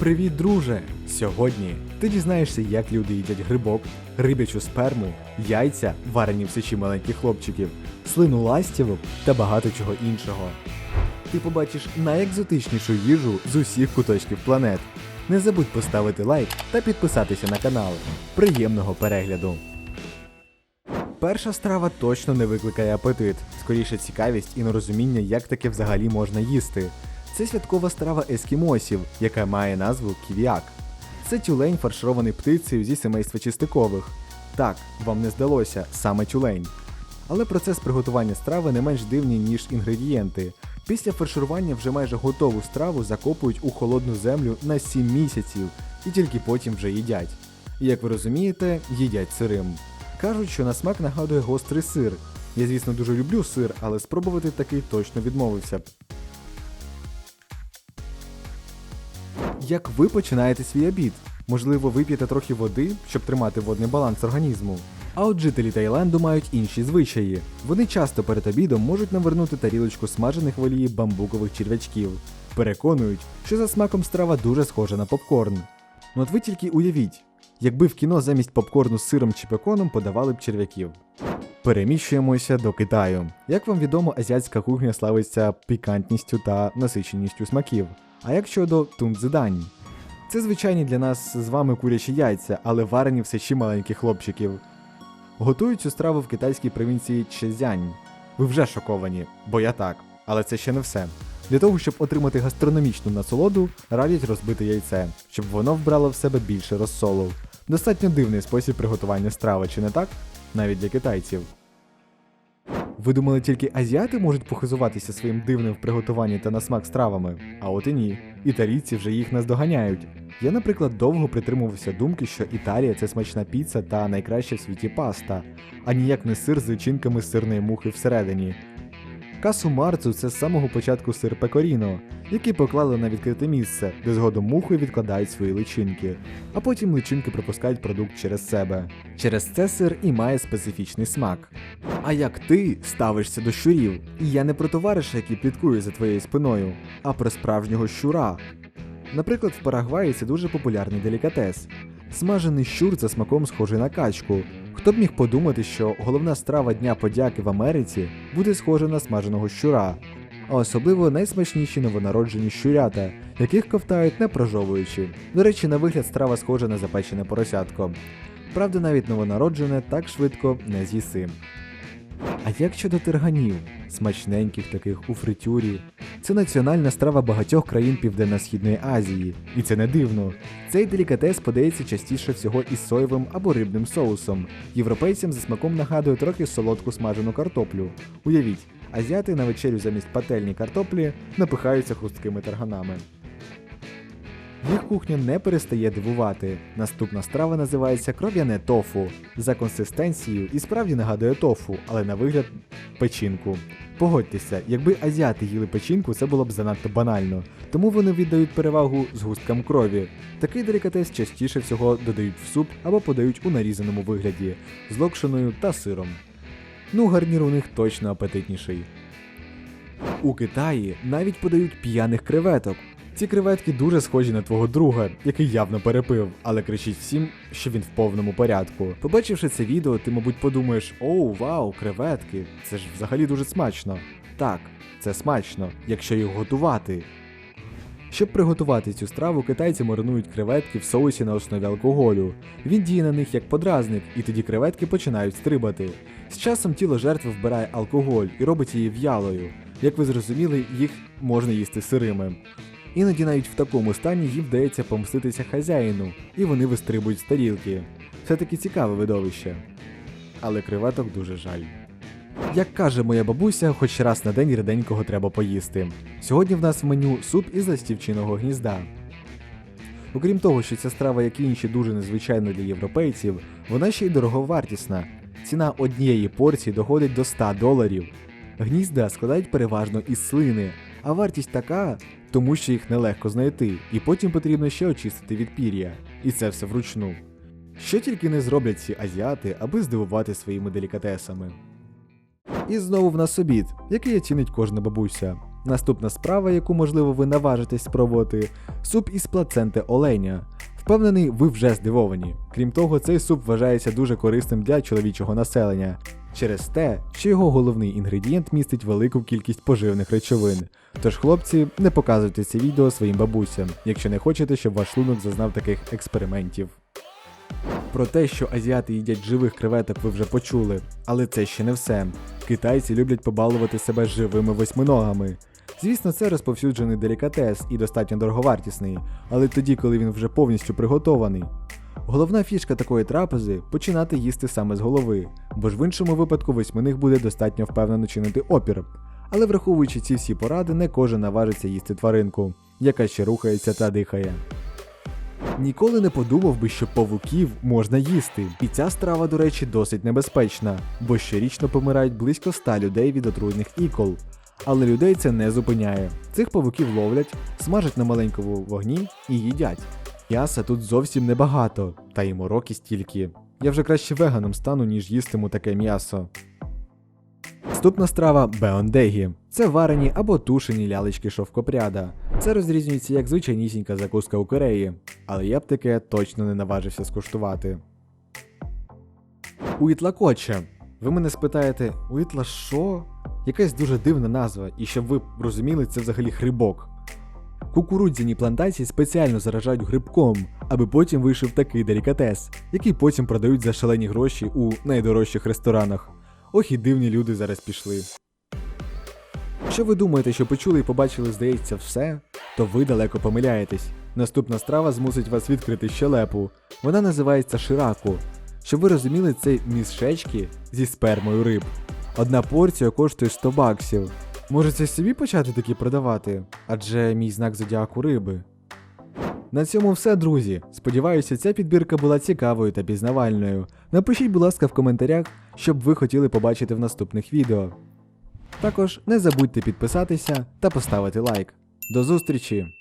Привіт, друже! Сьогодні ти дізнаєшся, як люди їдять грибок, рибячу сперму, яйця, варені в сечі маленьких хлопчиків, слину ластівок та багато чого іншого. Ти побачиш найекзотичнішу їжу з усіх куточків планет. Не забудь поставити лайк та підписатися на канал. Приємного перегляду! Перша страва точно не викликає апетит, скоріше цікавість і нерозуміння, як таке взагалі можна їсти. Це святкова страва ескімосів, яка має назву ківіак. Це тюлень фарширований птицею зі семейства чистикових. Так, вам не здалося, саме тюлень. Але процес приготування страви не менш дивний, ніж інгредієнти. Після фарширування вже майже готову страву закопують у холодну землю на 7 місяців і тільки потім вже їдять. І як ви розумієте, їдять сирим. Кажуть, що на смак нагадує гострий сир. Я, звісно, дуже люблю сир, але спробувати такий точно відмовився б. Як ви починаєте свій обід? Можливо, вип'єте трохи води, щоб тримати водний баланс організму. А от жителі Таїланду мають інші звичаї. Вони часто перед обідом можуть навернути тарілочку смажених в олії бамбукових черв'ячків. Переконують, що за смаком страва дуже схожа на попкорн. Ну от ви тільки уявіть, якби в кіно замість попкорну з сиром чи беконом подавали б черв'яків. Переміщуємося до Китаю. Як вам відомо, азіатська кухня славиться пікантністю та насиченістю смаків. А як щодо тунцзидань? Це звичайні для нас з вами курячі яйця, але варені в сечі маленьких хлопчиків. Готують цю страву в китайській провінції Чезянь. Ви вже шоковані, бо я так, але це ще не все. Для того, щоб отримати гастрономічну насолоду, радять розбити яйце, щоб воно вбрало в себе більше розсолу. Достатньо дивний спосіб приготування страви, чи не так? Навіть для китайців. Ви думали, тільки азіати можуть похизуватися своїм дивним в приготуванні та на смак стравами? А от і ні. Італійці вже їх наздоганяють. Я, наприклад, довго притримувався думки, що Італія це смачна піца та найкраща в світі паста, а ніяк не сир з личинками сирної мухи всередині. Касу Марцу це з самого початку сир пекоріно, який поклали на відкрите місце, де згодом мухи відкладають свої личинки, а потім личинки пропускають продукт через себе. Через це сир і має специфічний смак. А як ти ставишся до щурів? І я не про товариша, який пліткує за твоєю спиною, а про справжнього щура. Наприклад, в Парагваї це дуже популярний делікатес. Смажений щур за смаком схожий на качку. Хто б міг подумати, що головна страва Дня подяки в Америці буде схожа на смаженого щура, а особливо найсмачніші новонароджені щурята, яких ковтають не прожовуючи. До речі, на вигляд страва схожа на запечене поросятко. Правда, навіть новонароджене так швидко не з'їси. А як щодо терганів, смачненьких таких у фритюрі? Це національна страва багатьох країн Південно-Східної Азії, і це не дивно. Цей делікатес подається частіше всього із соєвим або рибним соусом. Європейцям за смаком нагадує трохи солодку смажену картоплю. Уявіть, азіати на вечерю замість пательні картоплі напихаються хрусткими тарганами. Їх кухня не перестає дивувати. Наступна страва називається кров'яне тофу. За консистенцією і справді нагадує тофу, але на вигляд печінку. Погодьтеся, якби азіати їли печінку, це було б занадто банально, тому вони віддають перевагу згусткам крові. Такий делікатес частіше всього додають в суп або подають у нарізаному вигляді з локшиною та сиром. Ну, гарнір у них точно апетитніший. У Китаї навіть подають п'яних креветок. Ці креветки дуже схожі на твого друга, який явно перепив, але кричить всім, що він в повному порядку. Побачивши це відео, ти, мабуть, подумаєш: оу, вау, креветки, це ж взагалі дуже смачно. Так, це смачно, якщо їх готувати. Щоб приготувати цю страву, китайці маринують креветки в соусі на основі алкоголю. Він діє на них як подразник, і тоді креветки починають стрибати. З часом тіло жертви вбирає алкоголь і робить її в'ялою. Як ви зрозуміли, їх можна їсти сирими. Іноді навіть в такому стані їм вдається помститися хазяїну, і вони вистрибують з тарілки. Все таки цікаве видовище. Але креветок дуже жаль. Як каже моя бабуся, хоч раз на день ріденького треба поїсти. Сьогодні в нас в меню суп із ластівчиного гнізда. Окрім того, що ця страва, як і інші, дуже незвичайна для європейців, вона ще й дороговартісна. Ціна однієї порції доходить до 100 доларів. Гнізда складають переважно із слини, а вартість така, тому що їх нелегко знайти, і потім потрібно ще очистити від пір'я. І це все вручну. Що тільки не зроблять ці азіати, аби здивувати своїми делікатесами. І знову в нас обід, який оцінить кожна бабуся. Наступна справа, яку можливо ви наважитесь спробувати, суп із плаценти оленя. Впевнений, ви вже здивовані. Крім того, цей суп вважається дуже корисним для чоловічого населення через те, що його головний інгредієнт містить велику кількість поживних речовин. Тож, хлопці, не показуйте це відео своїм бабусям, якщо не хочете, щоб ваш шлунок зазнав таких експериментів. Про те, що азіати їдять живих креветок, ви вже почули, але це ще не все. Китайці люблять побалувати себе живими восьминогами. Звісно, це розповсюджений делікатес і достатньо дороговартісний, але тоді, коли він вже повністю приготований. Головна фішка такої трапези починати їсти саме з голови, бо ж в іншому випадку восьминих буде достатньо впевнено чинити опір. Але враховуючи ці всі поради, не кожен наважиться їсти тваринку, яка ще рухається та дихає. Ніколи не подумав би, що павуків можна їсти. І ця страва, до речі, досить небезпечна, бо щорічно помирають близько 100 людей від отруйних ікол. Але людей це не зупиняє. Цих павуків ловлять, смажать на маленькому вогні і їдять. М'яса тут зовсім небагато, та й мороки стільки. Я вже краще веганом стану, ніж їстиму таке м'ясо. Наступна страва беондегі. Це варені або тушені лялечки шовкопряда. Це розрізнюється як звичайнісінька закуска у Кореї, але я б таке точно не наважився скуштувати. Уітлакоче. Ви мене спитаєте, Уітла що? Якась дуже дивна назва, і щоб ви розуміли, це взагалі грибок. Кукурудзяні плантації спеціально заражають грибком, аби потім вийшов такий делікатес, який потім продають за шалені гроші у найдорожчих ресторанах. Ох і дивні люди зараз пішли. Якщо ви думаєте, що почули і побачили, здається, все, то ви далеко помиляєтесь. Наступна страва змусить вас відкрити щелепу. Вона називається шираку. Щоб ви розуміли, це мішечки зі спермою риб. Одна порція коштує 100 баксів. Може це собі почати такі продавати? Адже мій знак зодіаку риби. На цьому все, друзі. Сподіваюся, ця підбірка була цікавою та пізнавальною. Напишіть, будь ласка, в коментарях, що б ви хотіли побачити в наступних відео. Також не забудьте підписатися та поставити лайк. До зустрічі!